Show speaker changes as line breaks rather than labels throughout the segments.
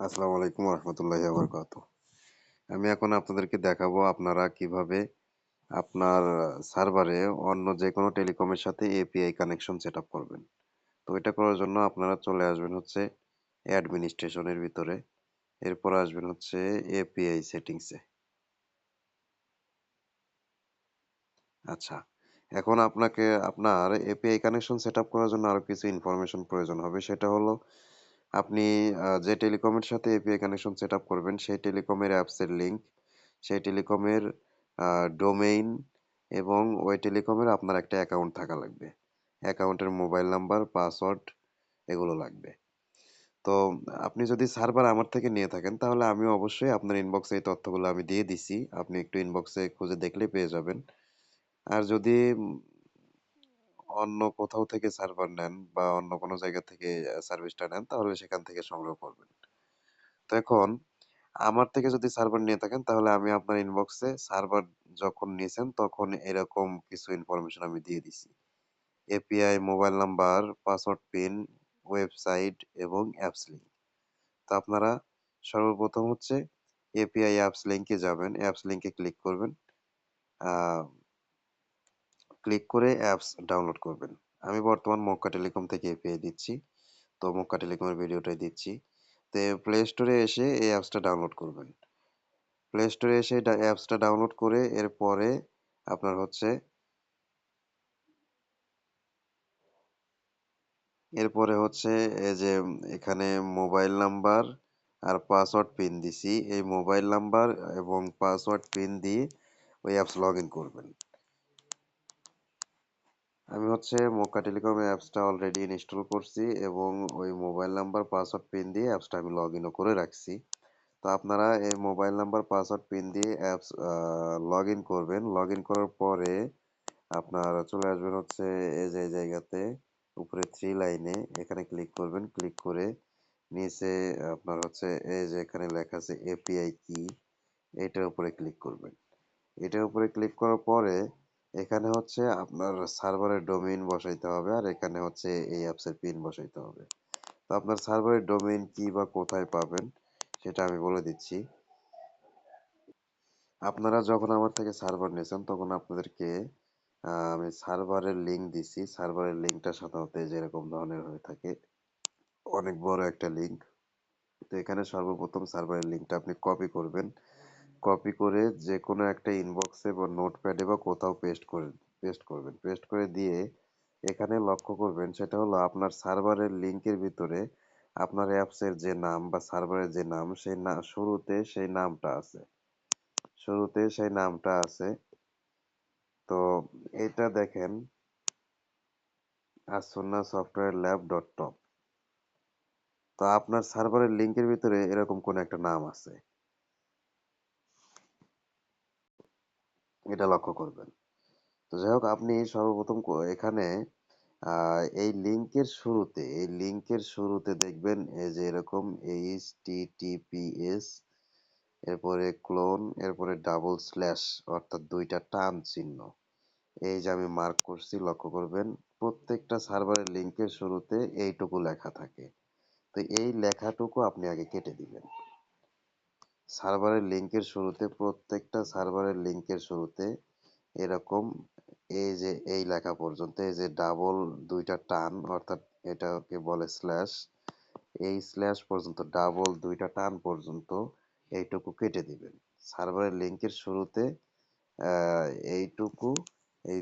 আসসালামু আলাইকুম রহমতুল্লাহি আবরকাত আমি এখন আপনাদেরকে দেখাবো আপনারা কীভাবে আপনার সার্ভারে অন্য যে কোনো টেলিকমের সাথে এপিআই কানেকশন সেট করবেন। তো এটা করার জন্য আপনারা চলে আসবেন হচ্ছে অ্যাডমিনিস্ট্রেশনের ভিতরে এরপর আসবেন হচ্ছে এপিআই সেটিংসে আচ্ছা এখন আপনাকে আপনার এপিআই কানেকশন সেট করার জন্য আরও কিছু ইনফরমেশন প্রয়োজন হবে। সেটা হলো আপনি যে টেলিকমের সাথে এপিআই কানেকশন সেট আপ করবেন, সেই টেলিকমের অ্যাপসের লিংক সেই টেলিকমের ডোমেইন এবং ওই টেলিকমের আপনার একটা অ্যাকাউন্ট থাকা লাগবে। অ্যাকাউন্টের মোবাইল নাম্বার পাসওয়ার্ড এগুলো লাগবে। তো আপনি যদি সার্ভার আমার থেকে নিয়ে থাকেন, তাহলে আমি অবশ্যই আপনার ইনবক্সে এই তথ্যগুলো আমি দিয়ে দিছি। আপনি একটু ইনবক্সে খুঁজে দেখলে পেয়ে যাবেন। আর যদি অন্য কোথাও থেকে সার্ভার নেন বা অন্য কোনো জায়গা থেকে সার্ভিসটা নেন, তাহলে সেখান থেকে সংগ্রহ করবেন। তো এখন আমার থেকে যদি সার্ভার নিয়ে থাকেন, তাহলে আমি আপনার ইনবক্সে সার্ভার যখন নিয়েছেন, তখন এরকম কিছু ইনফরমেশন আমি দিয়ে দিছি। API mobile number password PIN website এবং অ্যাপস লিঙ্ক তো আপনারা সর্বপ্রথম হচ্ছে এপিআই অ্যাপস লিঙ্কে যাবেন। অ্যাপস লিঙ্কে ক্লিক করবেন। ক্লিক করে অ্যাপস ডাউনলোড করবেন। আমি বর্তমান মক্কা টেলিকম থেকে পেয়ে দিচ্ছি। তো মক্কা টেলিকমের ভিডিওটাই দিচ্ছি। তো প্লে স্টোরে এসে এই অ্যাপসটা ডাউনলোড করবেন। প্লে স্টোরে এসে অ্যাপসটা ডাউনলোড করে এরপরে আপনার হচ্ছে এরপরে হচ্ছে এই যে এখানে মোবাইল নাম্বার আর পাসওয়ার্ড পিন দিছি। এই মোবাইল নাম্বার এবং পাসওয়ার্ড পিন দিয়ে ওই অ্যাপস লগ ইন করবেন। আমি হচ্ছে মোকা টেলিকম অ্যাপসটা অলরেডি ইনস্টল করছি এবং ওই মোবাইল নাম্বার পাসওয়ার্ড পিন দিয়ে অ্যাপসটা আমি লগ ইনও করে রাখছি। তো আপনারা এই মোবাইল নাম্বার পাসওয়ার্ড পিন দিয়ে অ্যাপস লগ ইন করবেন। লগ ইন করার পরে আপনার চলে আসবেন হচ্ছে এই যে জায়গাতে উপরে থ্রি লাইনে এখানে ক্লিক করবেন। ক্লিক করে নিচে আপনার হচ্ছে এই যে এখানে লেখা আছে এপিআই কি এটার উপরে ক্লিক করবেন। এটার উপরে ক্লিক করার পরে এখানে হচ্ছে আপনার সার্ভারের ডোমেইন বসাইতে হবে আর এখানে হচ্ছে এই অ্যাপসের পিন বসাইতে হবে। তো আপনার সার্ভারের ডোমেইন কি বা কোথায় পাবেন সেটা আমি বলে দিচ্ছি। আপনারা যখন আমার থেকে সার্ভার নিয়েছেন তখন আপনাদেরকে আমি সার্ভারের লিংক দিছি। সার্ভারের লিংকটা সাধারণত যেরকম ধরনের হয়ে থাকে, অনেক বড় একটা লিংক তো এখানে সর্বপ্রথম সার্ভারের লিংকটা আপনি কপি করবেন। কপি করে যে কোনো একটা ইনবক্সে বা নোটপ্যাডে বা কোথাও পেস্ট করে পেস্ট করবেন। পেস্ট করে দিয়ে এখানে লক্ষ্য করবেন সেটা হলো আপনার সার্ভারের লিংকের ভিতরে আপনার অ্যাপসের যে নাম বা সার্ভারের যে নাম, সেই না, শুরুতে সেই নামটা আছে। শুরুতে সেই নামটা আছে। তো এটা দেখেন আসন্না সফটওয়্যার ল্যাব ডট টপ তো আপনার সার্ভারের লিংকের ভিতরে এরকম কোন একটা নাম আছে। এটা লক্ষ্য করবেন। তো যাই হোক, আপনি সর্বপ্রথম এখানে এই লিংকের শুরুতে, এই লিংকের শুরুতে দেখবেন এই যে এরকম H T T P S এরপরে ক্লোন এরপরে ডাবল স্ল্যাশ অর্থাৎ দুইটা টান চিহ্ন। এই যে আমি মার্ক করছি, লক্ষ্য করবেন, প্রত্যেকটা সার্ভারের লিংকের শুরুতে এইটুকু লেখা থাকে। তো এই লেখাটুকু আপনি আগে কেটে দিবেন। সার্ভারের লিংকের শুরুতে, প্রত্যেকটা সার্ভারের লিংকের শুরুতে এরকম এই যে, এই লেখা পর্যন্ত, এই যে ডাবল দুইটা টান, অর্থাৎ এটাকে বলে স্ল্যাশ এই স্ল্যাশ পর্যন্ত ডাবল দুইটা টান পর্যন্ত এইটুকু কেটে দিবেন। সার্ভারের লিংকের শুরুতে এইটুকু, এই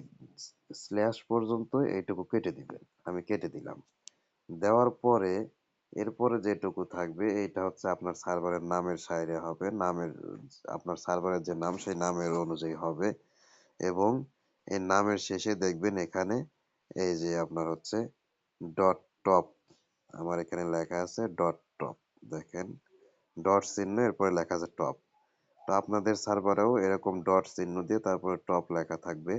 স্ল্যাশ পর্যন্ত এইটুকু কেটে দিবেন। আমি কেটে দিলাম। দেওয়ার পরে এরপরে যেটুকু থাকবে, এটা হচ্ছে আপনার সার্ভারের নামের সাইরে হবে। নামের, আপনার সার্ভারের যে নাম, সেই নামের অনুযায়ী হবে। এবং এই নামের শেষে দেখবেন এখানে এই যে আপনার হচ্ছে ডট টপ, আমার এখানে লেখা আছে ডট টপ, দেখেন। ডট চিহ্ন, এরপরে লেখা আছে টপ। তো আপনাদের সার্ভারেও এরকম ডট চিহ্ন দিয়ে তারপরে টপ লেখা থাকবে।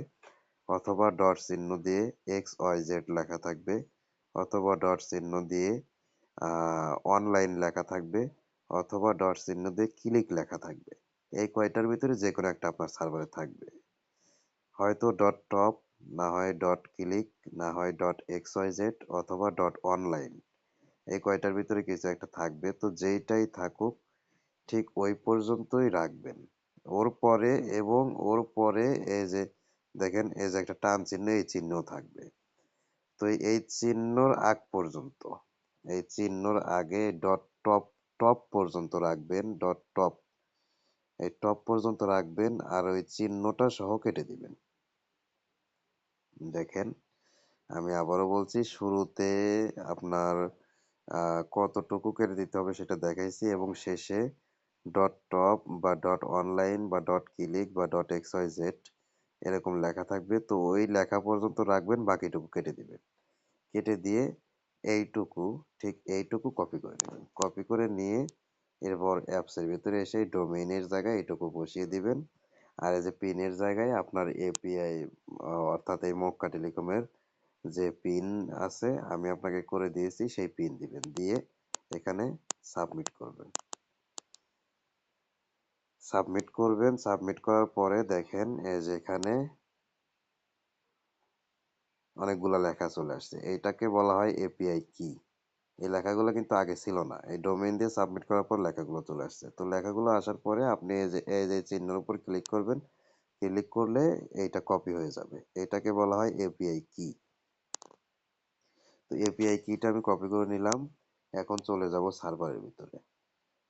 অথবা ডট চিহ্ন দিয়ে এক্স ওয়াই জেড লেখা থাকবে। অথবা ডট চিহ্ন দিয়ে অনলাইন লেখা থাকবে অথবা ডট চিহ্ন দিয়ে ক্লিক লেখা থাকবে। এই কয়টার ভিতরে যে কোনো একটা আপনার সার্ভারে থাকবে। হয়তো ডট টপ না হয় ডট ক্লিক না হয় ডট এক্স অথবা ডট অনলাইন এই কয়টার ভিতরে কিছু একটা থাকবে। তো যেইটাই থাকুক, ঠিক ওই পর্যন্তই রাখবেন। ওর পরে এবং ওর পরে এই যে, দেখেন এই যে একটা টান চিহ্ন, এই চিহ্ন থাকবে। তো এই চিহ্নর আগ পর্যন্ত এই চিহ্নর আগে ডট টপ টপ পর্যন্ত রাখবেন ডট টপ এই টপ পর্যন্ত রাখবেন আর ওই চিহ্নটা সহ কেটে দিবেন। দেখেন, আমি আবারও বলছি, শুরুতে আপনার কতটুকু কেটে দিতে হবে সেটা দেখাইছি এবং শেষে ডট টপ বা ডট অনলাইন বা ডট ক্লিক বা ডট এক্স ওয়াই জেড এরকম লেখা থাকবে। তো ওই লেখা পর্যন্ত রাখবেন, বাকিটুকু কেটে দিবেন। কেটে দিয়ে এইটুকু, ঠিক এইটুকু কপি করে নেবেন। কপি করে নিয়ে এরপর অ্যাপসের ভিতরে এসে ডোমেইনের জায়গায় এইটুকু বসিয়ে দিবেন। আর এই যে পিনের জায়গায় আপনার এপিআই অর্থাৎ এই মক্কা টেলিকমের যে পিন আছে, আমি আপনাকে করে দিয়েছি, সেই পিন দিবেন। দিয়ে এখানে সাবমিট করবেন। সাবমিট করবেন। সাবমিট করার পরে দেখেন, এই যে এখানে অনেকগুলো লেখা চলে আসছে। এইটাকে বলা হয় এপিআই কি এই লেখাগুলো কিন্তু আগে ছিল না। এই ডোমেইন দিয়ে সাবমিট করার পর লেখাগুলো চলে আসছে। তো লেখাগুলো আসার পরে আপনি এই যে এই যে চিহ্নের উপর ক্লিক করবেন। ক্লিক করলে এইটা কপি হয়ে যাবে। এটাকে বলা হয় এপিআই কি তো এপিআই কিটা আমি কপি করে নিলাম। এখন চলে যাব সার্ভারের ভিতরে।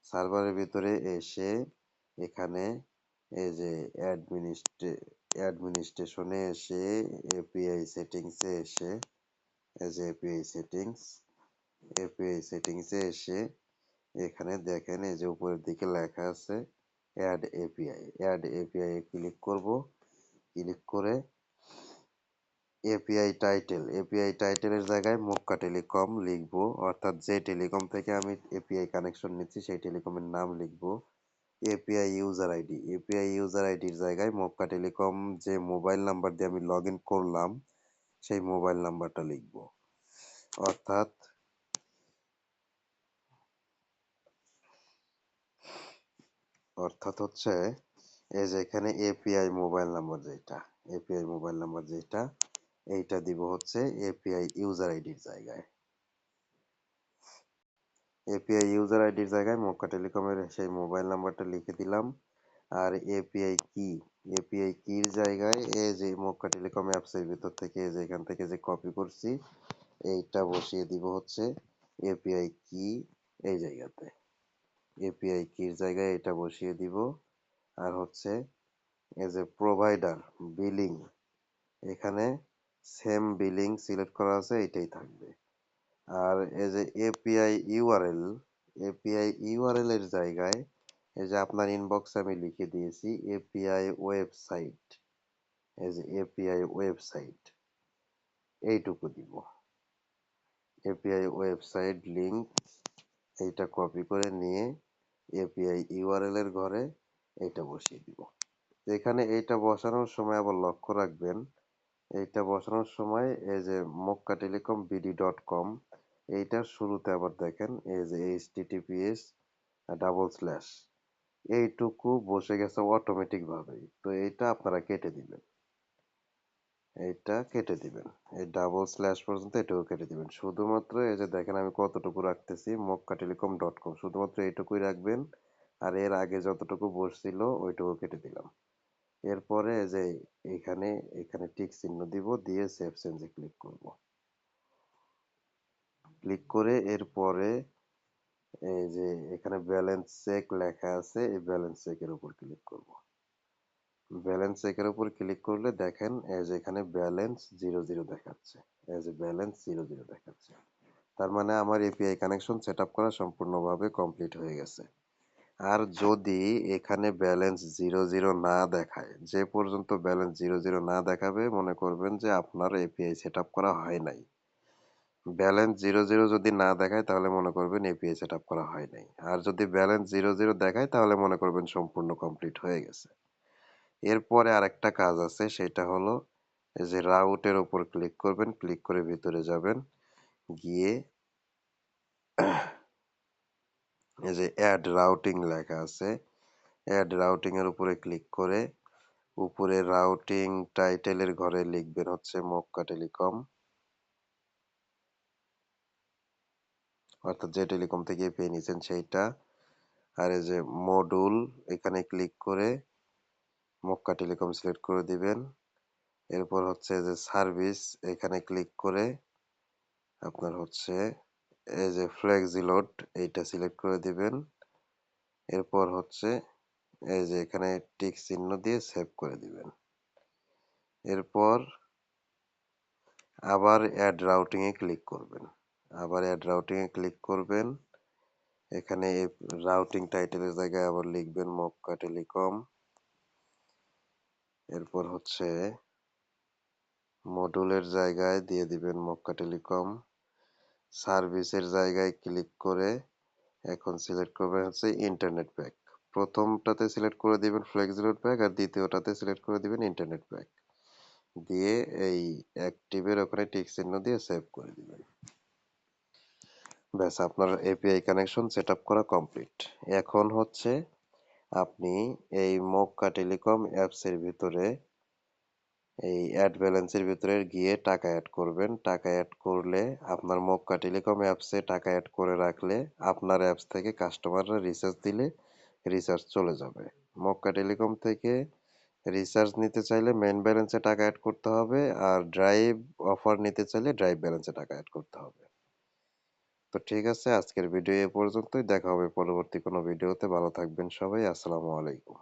সার্ভারের ভিতরে এসে এখানে এই যে অ্যাডমিনিস্ট্রে অ্যাডমিনিস্ট্রেশনে এসে এপিআই সেটিংসে এসে এই যে এপিআই সেটিংস এপিআই সেটিংসে এসে, এখানে দেখেন এই যে উপরের দিকে লেখা আছে অ্যাড এপিআই অ্যাড এপিআই এ ক্লিক করব ক্লিক করে এপিআই টাইটেল এপিআই টাইটেলের জায়গায় মক্কা টেলিকম লিখব, অর্থাৎ যে টেলিকম থেকে আমি এপিআই কানেকশন নিচ্ছি, সেই টেলিকমের নাম লিখব। API user ID API user আইডির জায়গায় মক্কা টেলিকম যে মোবাইল নাম্বার দিয়ে আমি লগ করলাম, সেই মোবাইল নাম্বারটা লিখব। অর্থাৎ অর্থাৎ হচ্ছে এই যে এখানে এপিআই মোবাইল নাম্বার যেটা এপিআই মোবাইল নাম্বার যেটা, এইটা দিব হচ্ছে এপিআই ইউজার আইডির জায়গায়। এপিআই ইউজার আইডির জায়গায় মক্কা টেলিকমের সেই মোবাইল নাম্বারটা লিখে দিলাম। আর এপিআই কি এপিআই কির জায়গায় এই যে মক্কা টেলিকম অ্যাপসের ভিতর থেকে যে এখান থেকে যে কপি করছি, এইটা বসিয়ে দিব হচ্ছে এপিআই কি এই জায়গাতে। এপিআই কির জায়গায় এটা বসিয়ে দিব। আর হচ্ছে এজ এ প্রোভাইডার বিলিং এখানে সেম বিলিং সিলেক্ট করা আছে এটাই থাকবে। আর এই যে এপিআই ইউআরএল এপিআই ইউআরএল এর জায়গায় এই যে আপনার ইনবক্সে আমি লিখে দিয়েছি এপিআই ওয়েবসাইট এই যে এপিআই ওয়েবসাইট এইটুকু দিব। এপিআই ওয়েবসাইট লিংক এইটা কপি করে নিয়ে এপিআই ইউআরএল এর ঘরে এইটা বসিয়ে দিব। এখানে এইটা বসানোর সময় আবার লক্ষ্য রাখবেন, এইটা বসানোর সময় এই যে Makka telecom BD dot com এইটার শুরুতে আবার দেখেন, এই যে এইচ টিটিপিএস ডাবল স্ল্যাশ এইটুকু বসে গেছে অটোমেটিক ভাবেই। তো এইটা আপনারা কেটে দিবেন। এইটা কেটে দিবেন। এই ডাবল স্ল্যাশ পর্যন্ত এটাও কেটে দিবেন। শুধুমাত্র এই যে দেখেন, আমি কতটুকু রাখতেছি মক্কা টেলিকম ডট কম শুধুমাত্র এইটুকুই রাখবেন, আর এর আগে যতটুকু বসছিল, ওইটুকু কেটে দিলাম। এরপরে যে এখানে এখানে টিক চিহ্ন দিব, দিয়ে সেভ চেঞ্জে ক্লিক করব। ক্লিক করে এরপরে এই যে এখানে ব্যালেন্স চেক লেখা আছে, এই ব্যালেন্স চেকের উপর ক্লিক করব। ব্যালেন্স চেকের উপর ক্লিক করলে দেখেন এই যে এখানে ব্যালেন্স জিরো জিরো দেখাচ্ছে, এই যে ব্যালেন্স জিরো জিরো দেখাচ্ছে। তার মানে আমার এপিআই কানেকশন সেট আপ করা সম্পূর্ণভাবে কমপ্লিট হয়ে গেছে। আর যদি এখানে ব্যালেন্স জিরো জিরো না দেখায়, যে পর্যন্ত ব্যালেন্স জিরো জিরো না দেখাবে, মনে করবেন যে আপনার এপিআই সেট আপ করা হয় নাই। ব্যালেন্স জিরো জিরো যদি না দেখায়, তাহলে মনে করবেন এপিআই সেট আপ করা হয় নাই। আর যদি ব্যালেন্স জিরো জিরো দেখায়, তাহলে মনে করবেন সম্পূর্ণ কমপ্লিট হয়ে গেছে। এরপরে আরেকটা কাজ আছে, সেটা হলো এই যে রাউটের উপর ক্লিক করবেন ক্লিক করে ভিতরে যাবেন। গিয়ে এই যে অ্যাড রাউটিং লেখা আছে। অ্যাড রাউটিং এর উপরে ক্লিক করে উপরে রাউটিং টাইটেলের ঘরে লিখবেন হচ্ছে মক্কা টেলিকম অর্থাৎ যে টেলিকম থেকে পেয়ে নিয়েছেন সেইটা। আর এই যে মডুল এখানে ক্লিক করে মক্কা টেলিকম সিলেক্ট করে দিবেন। এরপর হচ্ছে যে সার্ভিস এখানে ক্লিক করে আপনার হচ্ছে এই যে ফ্লেক্সিলোড এইটা সিলেক্ট করে দিবেন। এরপর হচ্ছে এই যে এখানে টিক চিহ্ন দিয়ে সেভ করে দিবেন। এরপর আবার অ্যাড রাউটিং এ ক্লিক করবেন। আবার অ্যাড রাউটিং এ ক্লিক করবেন। এখানে রাউটিং টাইটেলের জায়গায় আবার লিখবেন মক্কা টেলিকম এরপর হচ্ছে মডুলের জায়গায় দিয়ে দিবেন মক্কা টেলিকম সার্ভিসের জায়গায় ক্লিক করে এখন সিলেক্ট করবেন হচ্ছে ইন্টারনেট প্যাক প্রথমটাতে সিলেক্ট করে দিবেন ফ্লেক্সিলোড প্যাক আর দ্বিতীয়টাতে সিলেক্ট করে দিবেন ইন্টারনেট প্যাক দিয়ে এই অ্যাক্টিভের ওখানে টিক চিহ্ন দিয়ে সেভ করে দিবেন। ব্যাস, আপনার এপিআই কানেকশন সেট আপ করা কমপ্লিট এখন হচ্ছে আপনি এই মক্কা টেলিকম অ্যাপসের ভিতরে, এই অ্যাড ব্যালেন্সের ভিতরে গিয়ে টাকা অ্যাড করবেন। টাকা অ্যাড করলে আপনার মক্কা টেলিকম অ্যাপসে টাকা অ্যাড করে রাখলে আপনার অ্যাপস থেকে কাস্টমাররা রিচার্জ দিলে রিচার্জ চলে যাবে। মক্কা টেলিকম থেকে রিচার্জ নিতে চাইলে মেন ব্যালেন্সে টাকা অ্যাড করতে হবে আর ড্রাইভ অফার নিতে চাইলে ড্রাইভ ব্যালেন্সে টাকা অ্যাড করতে হবে। তো ঠিক আছে, আজকের ভিডিও এ পর্যন্তই। দেখা হবে পরবর্তী কোনো ভিডিওতে। ভালো থাকবেন সবাই, আসসালামু আলাইকুম।